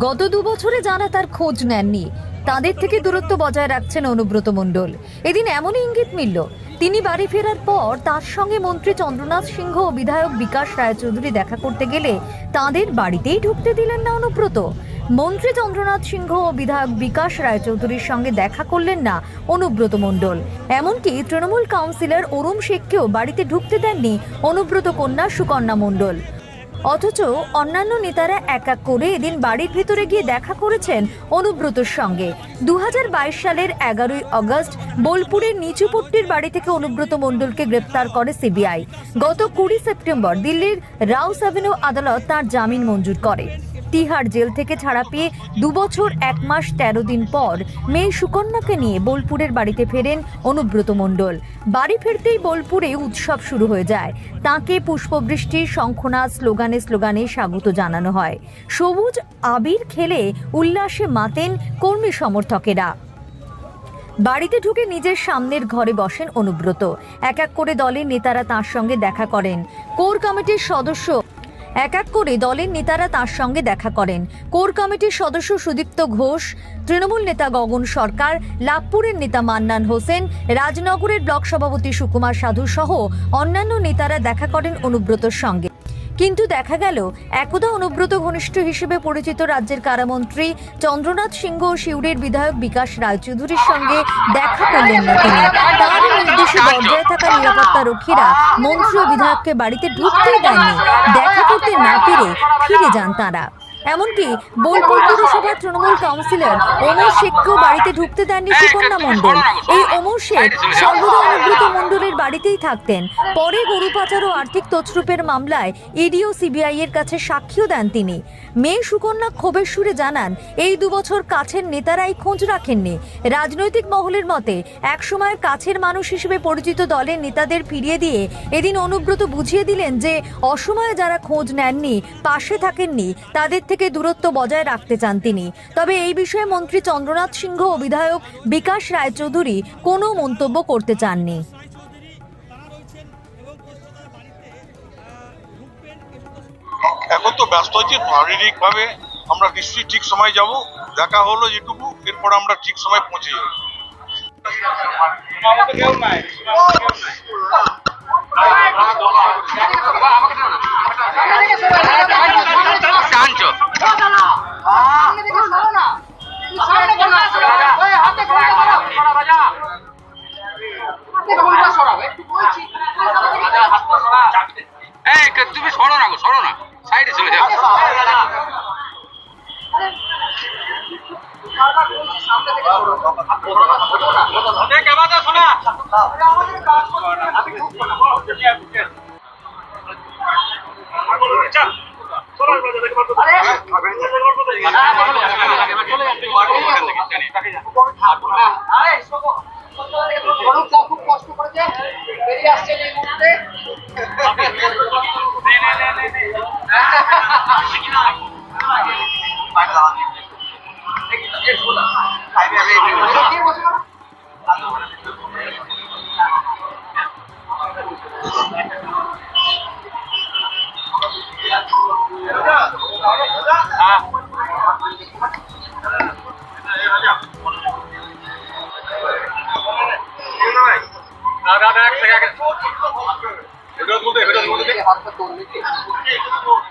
গত দু বছরে যারা তার খোঁজ নেননি। তাদের থেকে দূরত্ব বজায় রাখছেন অনুব্রত মণ্ডল। এদিন এমনই ইঙ্গিত মিলল, তিনি বাড়ি ফেরার পর তার সঙ্গে মন্ত্রী চন্দ্রনাথ সিংহ ও বিধায়ক বিকাশ রায়চৌধুরী দেখা করতে গেলে তাদের বাড়িতেই ঢুকতে দিলেন না অনুব্রত। মন্ত্রী চন্দ্রনাথ সিংহ ও বিধায়ক বিকাশ রায়চৌধুরীর সঙ্গে দেখা করলেন না অনুব্রত মণ্ডল। এমনকি তৃণমূল কাউন্সিলর অরুণ শেখকেও বাড়িতে ঢুকতে দেননি অনুব্রত কন্যা সুকন্যা মণ্ডল। অথচ অন্যান্য নেতারা এক এক করে এদিন বাড়ির ভিতরে গিয়ে দেখা করেছেন অনুব্রতর সঙ্গে। দু হাজার বাইশ সালের এগারোই অগস্ট বোলপুরের নিচুপট্টির বাড়ি থেকে অনুব্রত মণ্ডলকে গ্রেপ্তার করে সিবিআই। গত কুড়ি সেপ্টেম্বর দিল্লির রাউস অ্যাভিনিউ আদালত তার জামিন মঞ্জুর করে। তিহার জেল থেকে ছাড়া পেয়ে দুবছর, এক মাস, তেরো দিন পর মেয়ে সুকন্যাকে নিয়ে বোলপুরের বাড়িতে ফেরেন অনুব্রত মণ্ডল। বাড়ি ফিরতেই বোলপুরে উৎসব শুরু হয়ে যায়। তাকে পুষ্পবৃষ্টি শঙ্খনা স্লোগানে স্লোগানে স্বাগত জানানো হয়। সবুজ আবির খেলে উল্লাসে মাতেন কর্মী সমর্থকেরা। বাড়িতে ঢুকে নিজের সামনের ঘরে বসেন অনুব্রত। এক এক করে দলের নেতারা তার সঙ্গে দেখা করেন। কোর কমিটির সদস্য এক এক করে দলের নেতারা তার সঙ্গে দেখা করেন। কোর কমিটির সদস্য সুদীপ্ত ঘোষ, তৃণমূল নেতা গগন সরকার, লাভপুরের নেতা মান্নান হোসেন, রাজনগরের ব্লক সভাপতি সুকুমার সাধু সহ অন্যান্য নেতারা দেখা করেন অনুব্রতর সঙ্গে। কিন্তু দেখা গেল, একদা অনুব্রত ঘনিষ্ঠ হিসেবে পরিচিত রাজ্যের কারামন্ত্রী চন্দ্রনাথ সিংহ ও শিউরের বিধায়ক বিকাশ রায়চৌধুরীর সঙ্গে দেখা করলেন না তিনি। তার নির্দেশে দরজায় থাকা নিরাপত্তা রক্ষীরা মন্ত্রী ও বিধায়ককে বাড়িতে ঢুকতেই দেননি দেখা করতে না পেরে ফিরে যান তারা। এমনকি বোলপুর পুরসভার তৃণমূল কাউন্সিলর ওমর শেখকেও বাড়িতে ঢুকতে দেননি সুকন্যা মণ্ডল। এই ওমর শেখ সর্বদা অনুব্রত মণ্ডলের বাড়িতেই থাকতেন। পরে গরু পাচার ও আর্থিক তছরূপের মামলায় ইডি ও সিবিআই এর কাছে সাক্ষীও দেন তিনি। মেয়ে সুকন্যা ক্ষোভের সুরে জানান, এই দুবছর কাছের নেতারাই খোঁজ রাখেননি। রাজনৈতিক মহলের মতে একসময়ের কাছের মানুষ হিসেবে পরিচিত দলের নেতাদের ফিরিয়ে দিয়ে এদিন অনুব্রত বুঝিয়ে দিলেন যে, অসময়ে যারা খোঁজ নেননি, পাশে থাকেননি, তাদের থেকে দূরত্ব বজায় রাখতে চান তিনি। তবে এই বিষয়ে মন্ত্রী চন্দ্রনাথ সিংহ ও বিধায়ক বিকাশ রায়চৌধুরী কোনো মন্তব্য করতে চাননি। এখন তো ব্যস্ত আছি শারীরিক ভাবে আমরা নিশ্চয়ই ঠিক সময় যাব। দেখা হলো যেটুকু এরপর আমরা ঠিক সময় পৌঁছে যাব। খুব কষ্ট করেছে বেরিয়ে আসছে এই মুহূর্তে के हाथ में तोड़ने के